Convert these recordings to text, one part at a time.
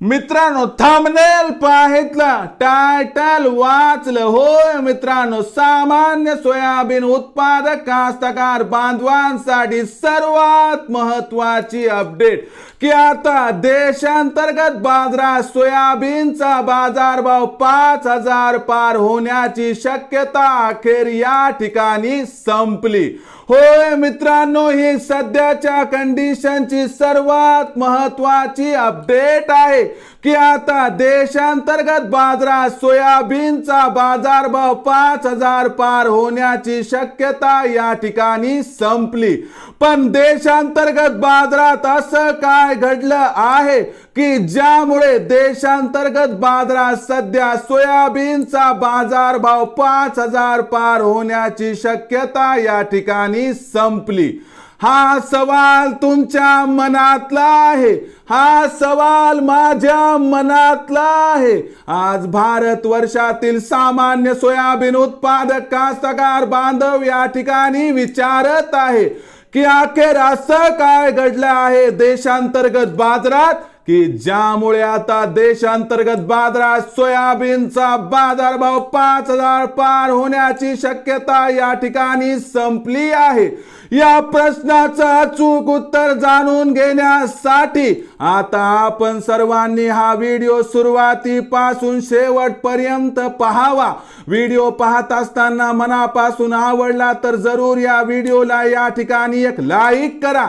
मित्रांनो थांबनेल पाहितलं. टायटल वाचलं. होय मित्रांनो सामान्य सोयाबीन उत्पादक कास्तकार बांधवांसाठी सर्वात महत्वाची अपडेट की आता देशांतर्गत बाजारात सोयाबीनचा बाजारभाव पाच हजार पार होण्याची शक्यता अखेर या ठिकाणी संपली. होय मित्रांनो ही सध्याच्या कंडिशनची सर्वात महत्वाची अपडेट आहे की आता देशांतर्गत बाजारात सोयाबीनचा बाजारभाव पाच हजार पार होण्याची शक्यता या ठिकाणी संपली. पण देशांतर्गत बाजारात असं काय घडलं आहे? की ज्यामुळे देशांतर्गत बाजारात सध्या सोयाबीनचा बाजारभाव पाच हजार पार होण्याची शक्यता या ठिकाणी संपली. हा सवाल तुमच्या मनातला आहे. हा सवाल माझ्या मनातला आहे. आज भारत वर्षातील सामान्य सोयाबीन उत्पादक कास्तकार बांधव या ठिकाणी विचारत आहे की अखेर असं काय घडलं आहे? देशांतर्गत बाजारात की ज्यामुळे आता देशांतर्गत बाजारात सोयाबीनचा बाजारभाव पाच हजार पार होण्याची शक्यता या ठिकाणी संपली आहे. या प्रश्नाचं अचूक उत्तर जाणून घेण्यासाठी आता आपण सर्वांनी हा व्हिडिओ सुरुवातीपासून शेवटपर्यंत पाहावा. व्हिडिओ पाहत असताना मनापासून आवडला तर जरूर या व्हिडिओला या ठिकाणी एक लाईक करा.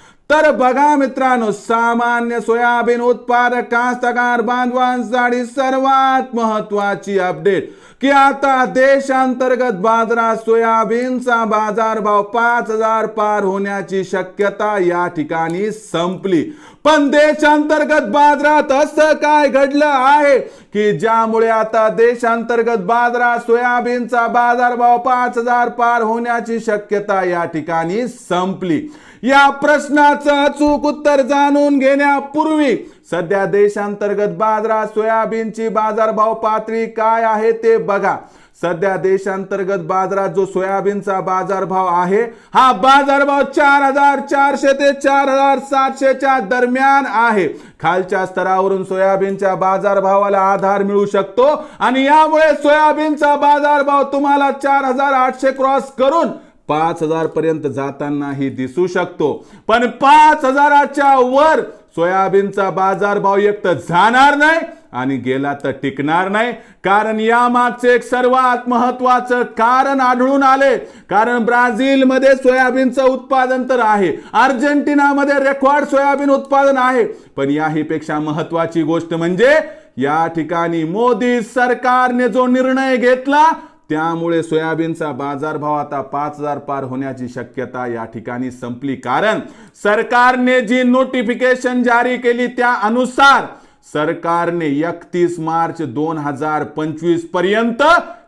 तर बघा मित्रांनो सामान्य सोयाबीन उत्पादक कास्तकार बांधवांसाठी सर्वात महत्वाची अपडेट की आता देशांतर्गत बाजारात सोयाबीनचा बाजारभाव पाच हजार पार होण्याची शक्यता या ठिकाणी संपली. पण देशांतर्गत बाजारात असं काय घडलं आहे की ज्यामुळे आता देशांतर्गत बाजारात सोयाबीनचा बाजारभाव पाच हजार पार होण्याची शक्यता या ठिकाणी संपली. या प्रश्नाचं अचूक उत्तर जाणून घेण्यापूर्वी सध्या देशांतर्गत बाजारात सोयाबीनची बाजारभाव पातळी काय आहे ते बघा. सध्या देशांतर्गत बाजारात जो सोयाबीनचा बाजारभाव आहे हा बाजारभाव चार हजार चारशे ते चार हजार सातशेच्या दरम्यान आहे. खालच्या स्तरावरून सोयाबीनच्या बाजारभावाला आधार मिळू शकतो आणि यामुळे सोयाबीनचा बाजारभाव तुम्हाला चार हजार आठशे क्रॉस करून पाच हजार पर्यंत जातानाही दिसू शकतो. पण पाच हजाराच्या वर सोयाबीनचा बाजारभाव एक तर जाणार नाही आणि गेला तर टिकणार नाही. कारण यामागचे एक सर्वात महत्वाचं कारण आढळून आले. कारण ब्राझीलमध्ये सोयाबीनचं उत्पादन तर आहे. अर्जेंटिनामध्ये रेकॉर्ड सोयाबीन उत्पादन आहे. पण याहीपेक्षा महत्वाची गोष्ट म्हणजे या ठिकाणी मोदी सरकारने जो निर्णय घेतला त्यामुळे सोयाबीनचा बाजारभाव आता पाच हजार पार होण्याची शक्यता या ठिकाणी संपली. कारण सरकारने जी नोटिफिकेशन जारी केली त्या अनुसार सरकारने एकतीस मार्च दोन हजार पंचवीसपर्यंत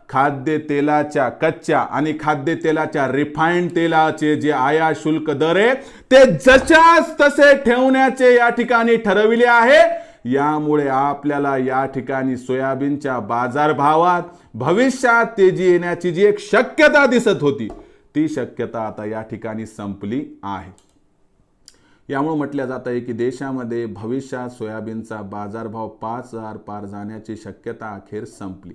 खाद्य तेलाच्या कच्च्या आणि खाद्य तेलाच्या रिफाईंड तेलाचे जे आयात शुल्क दर आहे ते जशाच तसे ठेवण्याचे या ठिकाणी ठरविले आहे. यामुळे आपल्याला या ठिकाणी सोयाबीनच्या बाजारभावात भविष्यात तेजी येण्याची जी एक शक्यता दिसत होती ती शक्यता आता या ठिकाणी संपली आहे. यामुळे म्हटलं जात आहे की देशामध्ये भविष्यात सोयाबीनचा बाजारभाव पाच हजार पार जाण्याची शक्यता अखेर संपली.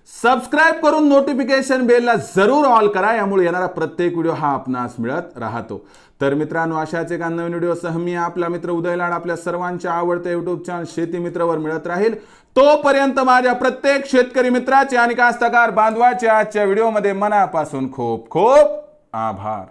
सबस्क्राईब करून नोटिफिकेशन बेलला जरूर ऑल करा. यामुळे येणारा प्रत्येक व्हिडिओ हा आपणास मिळत राहतो. तर मित्रांनो अशाच एका नवीन व्हिडिओसह मी आपला मित्र उदय लाड आपल्या सर्वांच्या आवडत्या युट्यूब चॅनल शेती मित्रवर मिळत राहील. तोपर्यंत माझ्या प्रत्येक शेतकरी मित्राचे आणि कास्तकार बांधवाचे आजच्या व्हिडिओमध्ये मनापासून खूप खूप आभार.